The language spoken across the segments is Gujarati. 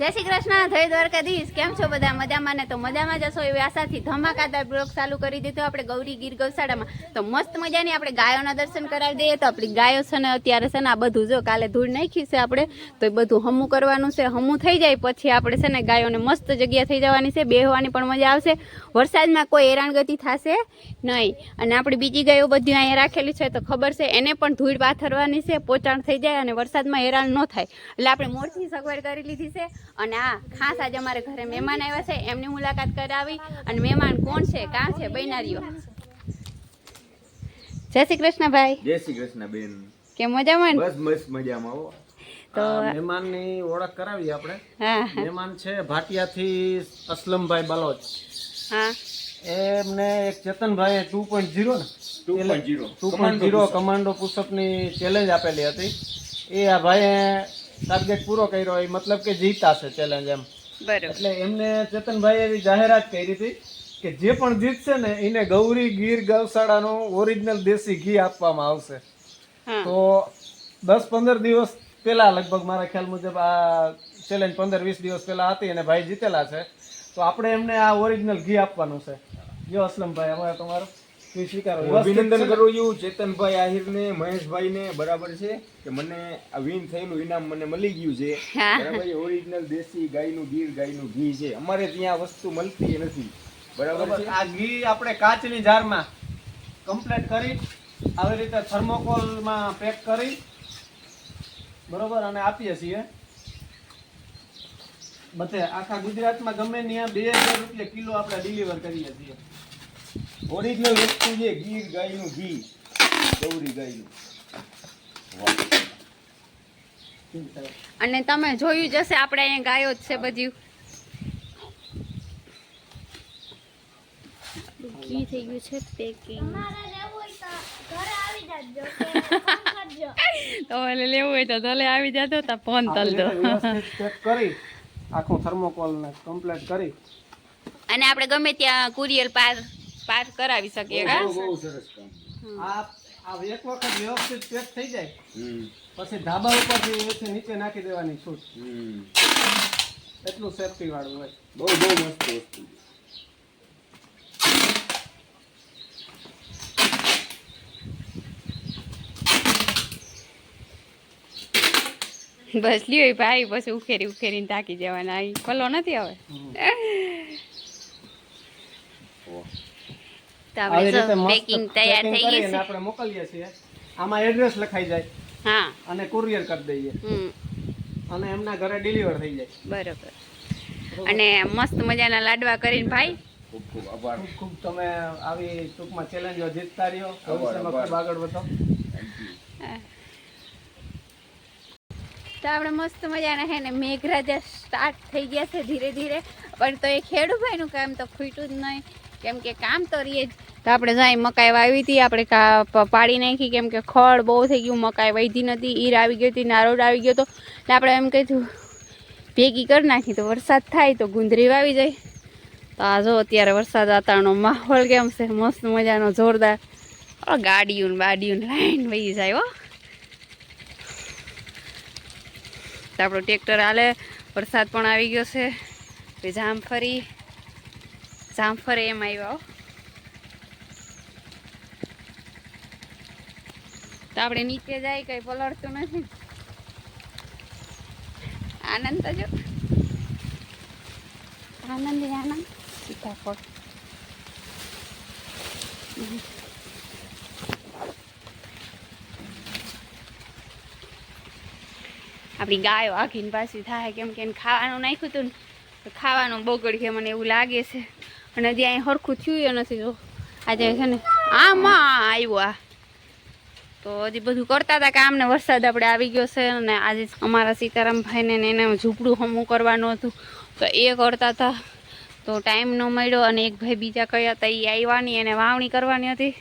જય શ્રી કૃષ્ણ, જય દ્વારકાધીશ. કેમ છો બધા? મજામાં ને? તો મજામાં જશો એવી આશાથી ધમાકાદાર બ્લોગ ચાલુ કરી દીધો. આપણે ગૌરી ગીર ગૌશાળામાં. તો મસ્ત મજાની આપણે ગાયોના દર્શન કરાવી દઈએ. તો આપણી ગાયો છે ને, અત્યારે છે ને, આ બધું જો કાલે ધૂળ નાખી છે આપણે, તો એ બધું હમું કરવાનું છે. હમું થઈ જાય પછી આપણે છે ને ગાયોને મસ્ત જગ્યા થઈ જવાની છે. બેહવાની પણ મજા આવશે. વરસાદમાં કોઈ હેરાનગતિ થશે નહીં. અને આપણી બીજી ગાયો બધી અહીંયા રાખેલી છે, તો ખબર છે, એને પણ ધૂળ પાથરવાની છે. પોચાણ થઈ જાય અને વરસાદમાં હેરાન ન થાય. એટલે આપણે મોરથી સગવડ કરી લીધી છે. અને આ ખાસ આજે અમારે ઘરે મહેમાન આવ્યા છે એમની મુલાકાત કરાવી. અને મહેમાન કોણ છે કાં છે બૈનારીઓ? જય શ્રી કૃષ્ણ ભાઈ જય શ્રી કૃષ્ણ બેન કે મજામાં બસ બસ મજામાં હો. તો મહેમાનની ઓળખ કરાવી આપણે. હા. મહેમાન છે ભાટિયાથી અસલમભાઈ બલોચ. હા. એમને એક ચેતનભાઈ ટુ પોઈન્ટ ઝીરો ને 2.0 ટુ પોઈન્ટ ઝીરો કમાન્ડો પુસ્તકની ચેલેન્જ આપેલી હતી. એ આ ભાઈએ ટાર્ગેટ પૂરો કર્યો એ મતલબ કે જીતા છે ચેલેન્જ એમ એટલે એમને ચેતનભાઈ એવી જાહેરાત કરી હતી કે જે પણ જીતશે ને એને ગૌરી ગીર ગૌશાળાનું ઓરિજિનલ દેશી ઘી આપવામાં આવશે. તો દસ પંદર દિવસ પહેલા લગભગ મારા ખ્યાલ મુજબ આ ચેલેન્જ પંદર વીસ દિવસ પહેલા હતી અને ભાઈ જીતેલા છે. તો આપણે એમને આ ઓરિજિનલ ઘી આપવાનું છે. જો અસલમભાઈ અમારે તમારો. અભિનંદન કરું છું ચેતનભાઈ આહિર ને મહેશભાઈ ને બરાબર છે કે મને આ વિન થયેલું ઇનામ મને મળી ગયું છે. બરાબર ઓરિજિનલ દેશી ગાયનું ગીર ગાયનું ઘી છે. અમારે ત્યાં વસ્તુ મળતી નથી. બરાબર બરાબર. છે? આ ઘી આપણે કાચની જારમાં કમ્પ્લેટ કરી આવી રીતે થર્મોકોલમાં પેક કરી બરોબર અને આપીએ છીએ. બધે આખા ગુજરાતમાં ગમે ત્યાં બે હજાર રૂપિયા કિલો આપણે ડિલિવર કરીએ છીએ. ઓરિજિનલ વસ્તુ છે ગીર ગાયનું ઘી. ગૌરી ગાયનું. અને તમે જોયું જશે આપણે અહીંયા ગાયો જ છે બધી. ઘી થઈ ગયું છે પેકિંગ તમારે લેવું હોય તો તલે આવી જતો તો ફોન તલ દો કરી આખું થર્મોકોલ ને કમ્પ્લીટ કરી. અને આપણે ગમે ત્યાં કુરિયર પાર પાર કરાવી શકીએ કા બહુ બહુ સરસ કામ. આ આ એક વખત વ્યવસ્થિત પેક થઈ જાય. પછી ધાબા ઉપરથી એથી નીચે નાખી દેવાની છૂટ. એટલું સેફટી વાળું હોય. બહુ બહુ મસ્ત વસ્તુ. બસ લ્યો ભાઈ પછી ઉખેરી ઉખેરીને તાકી જવાના. અહીં ખોલો નથી હવે? તો આપણે મસ્ત પેકિંગ તૈયાર થઈ ગઈ છે. આપણે મોકલીએ છીએ. આમાં એડ્રેસ લખાઈ જાય હા. અને કુરિયર કરી દઈએ. અને એમના ઘરે ડિલિવર થઈ જાય. બરોબર. અને મસ્ત મજાના લાડવા કરીને ભાઈ. ખૂબ ખૂબ આભાર. ખૂબ ખૂબ તમે આવી ટૂંકમાં ચેલેન્જો જીતતા રહ્યો. ભવિષ્યમાં ખૂબ આગળ વધો. તો આપણે મસ્ત મજાના હે ને મેઘરાજા સ્ટાર્ટ થઈ ગયા છે ધીરે ધીરે. પણ તો એ ખેડૂભાઈનું કામ તો ખૂટ્યું જ નહીં. કેમ કે કામ તો રહીએ જ. તો આપણે જાય મકાઈ વાવી હતી, આપણે પાડી નાખી, કેમ કે ખડ બહુ થઈ ગયું, મકાઈ વધી નથી ઈર આવી ગઈ હતી, નારોડ આવી ગયો હતો. એટલે આપણે એમ કીધું ભેગી કરી નાખી, તો વરસાદ થાય તો ગુંદરી વાવી જાય. તો આ જો અત્યારે વરસાદ વાતાવરણનો માહોલ કેમ છે? મસ્ત મજાનો, જોરદાર. ગાડીયું બાડીયું લાઈન વહી જાય, હો. આપણું ટ્રેક્ટર હાલે, વરસાદ પણ આવી ગયો છે. જામ જામફળી જામફળ એમ આવ્યા. તો આપણે નીચે જાય કઈ પલળતું નથી. આનંદ તો જો. આનંદ આનંદ. સીતાફળ આપણી ગાયો આખીને પાછી થાય કેમ કે એને ખાવાનું નાખ્યું હતું ને તો ખાવાનું બગડ છે મને એવું લાગે છે. અને હજી અહીં સરખું થયું નથી જો. આજે છે ને આમાં આવ્યો આ. તો હજી બધું કરતા હતા કામ ને વરસાદ આપણે આવી ગયો છે અને આજે અમારા સીતારામભાઈને ને એને ઝૂંપડું હમું કરવાનું હતું. તો એ કરતા હતા. તો ટાઈમ ન મળ્યો અને એક ભાઈ બીજા કયા હતા એ આવ્યા નહીં એને વાવણી કરવાની હતી.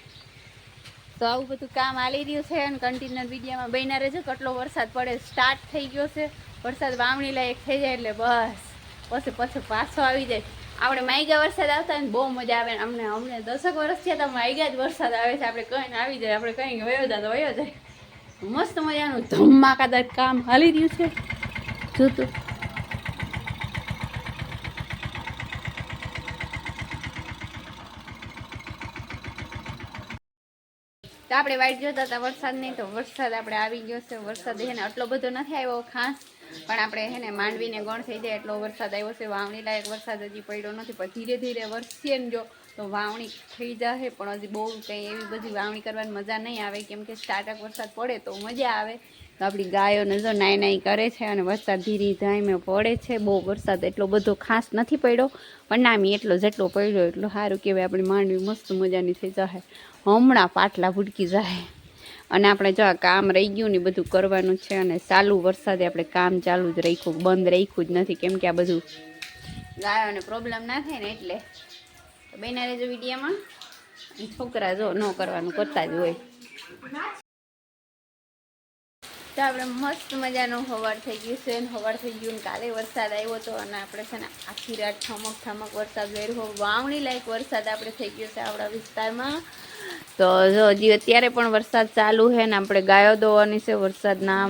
તો આવું બધું કામ આલી રહ્યું છે અને કન્ટિન્યુઅર વિડીયોમાં બન્યા રહેજો. કેટલો વરસાદ પડે સ્ટાર્ટ થઈ ગયો છે. વરસાદ વાવણી લાયક થઈ જાય એટલે બસ. પછી પછી પાછો આવી જાય. આપણે માઈગા વરસાદ આવતા ને બહુ મજા આવે ને અમને અમને દસક વર્ષ થયા તો માઈગા જ વરસાદ આવે છે. આપણે કંઈ આવી જાય, આપણે કંઈ વયો જાય તો વયો જાય. મસ્ત મજાનું ધમાકાદાર કામ હાલી રહ્યું છે. જોતું તો. આપણે વાઈટ જોતા હતા વરસાદ નહીં તો વરસાદ આપણે આવી ગયો છે. વરસાદ એને આટલો બધો નથી આવ્યો ખાસ. પણ આપણે હે ને માંડવીને ગણ થઈ જાય એટલો વરસાદ આવ્યો છે વાવણી લાયક વરસાદ હજી પડ્યો નથી, પણ ધીરે ધીરે વરસે ને જો, તો વાવણી થઈ જશે પણ હજી બહુ કંઈ એવી બધી વાવણી કરવાની મજા નહીં આવે, કેમ કે સ્ટાર્ટઅપ વરસાદ પડે તો મજા આવે. તો આપણી ગાયો નજો નાઈ નાઈ કરે છે અને વરસાદ ધીરે ધામે પડે છે, બહુ વરસાદ એટલો બધો ખાસ નથી પડ્યો, પણ નામી એટલો જેટલો પડ્યો એટલો સારું કહેવાય, આપણી માંડવી મસ્ત મજાની થઈ જશે હમણાં પાટલા ભૂટકી જાય અને આપણે જો કામ રહી ગયું ને બધું કરવાનું છે અને ચાલુ વરસાદે આપણે કામ ચાલુ જ રાખ્યું, બંધ રાખ્યું જ નથી, કેમ કે આ બધું ગાયોને પ્રોબ્લેમ ના થાય ને એટલે. તો બેના રેજો વિડીયામાં. છોકરા જો ન કરવાનું, કરતા જ હોય. તો આપણે મસ્ત મજાનું હવાર થઈ ગયું છે ને હવાર થઈ ગયું ને કાલે વરસાદ આવ્યો હતો અને આપણે છે ને આખી રાત ઠમક ઠમક વરસાદ વેરવો વાવણી લાયક વરસાદ આપણે થઈ ગયો છે આપણા વિસ્તારમાં. તો જો હજી અત્યારે પણ વરસાદ ચાલુ છે ને આપણે ગાયો દોવાની છે વરસાદના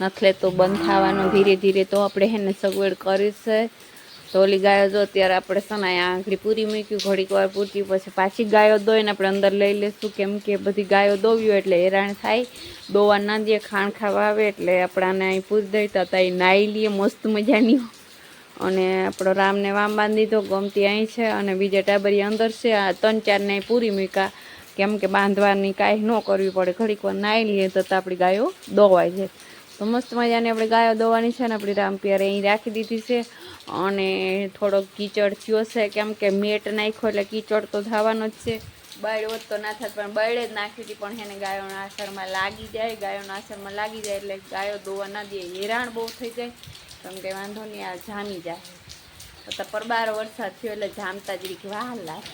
નથલે તો બંધ થવાનો ધીરે ધીરે તો આપણે હેને સગવડ કરી છે. તો ગાયો જો અત્યારે આપણે છે ને આંગળી પૂરી મૂક્યું ઘડીક વાર પૂરતી, પછી પાછી ગાયો દોઈને આપણે અંદર લઈ લેશું. કેમ કે બધી ગાયો દોવ્યું એટલે હેરાન થાય. દોવા ના દે ખાણ ખાવા આવે એટલે આપણાને અહીં પૂરી દઈતા હતા એ નાહી લઈએ, મસ્ત મજાની. અને આપણો રામને વામ બાંધી દીધો, ગમતી અહીં છે અને બીજા ટાબરી અંદર છે. આ ત્રણ ચારને પૂરી મૂક્યા. કેમ કે બાંધવાની કાંઈ ન કરવી પડે. ઘડીક વાર નાહી લઈએ તો આપણી ગાયો દોવાય છે મસ્ત મજાની આપણે ગાયો દોવાની છે ને આપણી રામપિયારે અહીં રાખી દીધી છે. અને થોડોક કીચડ થયો છે, કેમ કે મેટ નાખ્યો એટલે કીચડ તો થવાનો જ છે. બળ હોત તો ના થાય પણ બળે જ નાખી હતી, પણ એને ગાયોના આસરમાં લાગી જાય, ગાયોના આસરમાં લાગી જાય એટલે ગાયો દોવા ના દે, હેરાન બહુ થઈ જાય. કેમ કે વાંધો નહીં, આ જામી જાય. તો પરબાર વરસાદ થયો એટલે જામતા જ રીક વાહ લાગે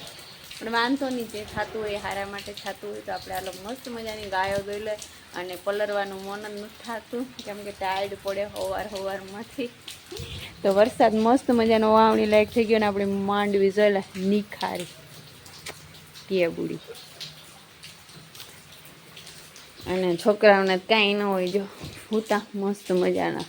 પણ વાંધો નહીં, જે થતું હોય હારા માટે થતું હોય તો આપણે આ મસ્ત મજાની ગાયો દોઈ લે. અને પલરવાનું મન જ નથી થતું. કેમ કે ટાયર્ડ પડે હવાર હવારમાંથી. તો વરસાદ મસ્ત મજાનો વાવણી લાયક થઈ ગયો ને આપણી માંડવી જોયેલા નિખારી. કે અને છોકરાઓને કાંઈ ન હોય જો. હુતા મસ્ત મજાના.